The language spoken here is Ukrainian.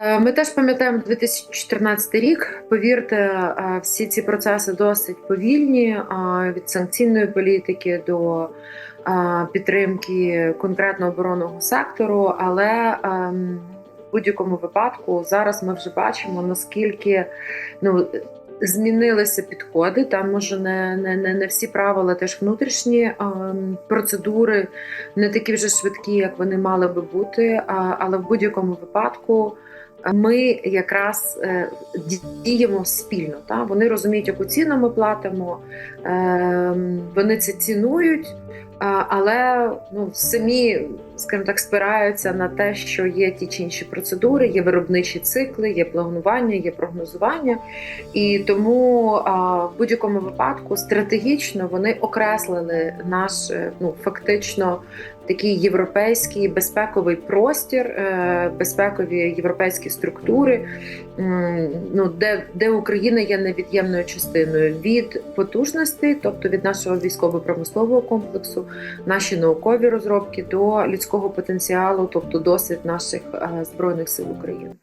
Е, Ми теж пам'ятаємо 2014 рік. Повірте, е, всі ці процеси досить повільні е, від санкційної політики до підтримки конкретно оборонного сектору. Але ем, в будь-якому випадку зараз ми вже бачимо наскільки ну. Змінилися підходи. Там може не, не, не, не всі правила, теж внутрішні ем, процедури не такі вже швидкі, як вони мали би бути. А, але в будь-якому випадку ми якраз е, діємо спільно. Та? Вони розуміють, яку ціну ми платимо, е, вони це цінують, але ну, самі, скажімо так, спираються на те, що є ті чи інші процедури, є виробничі цикли, є планування, є прогнозування. І тому в будь-якому випадку стратегічно вони окреслили наш е, ну, фактично такий європейський безпековий простір, е, безпекові європейські структури, ну, де, де Україна є невід'ємною частиною від потужностей, тобто від нашого військово-промислового комплексу, наші наукові розробки до людського потенціалу, тобто досвід наших е, збройних сил України.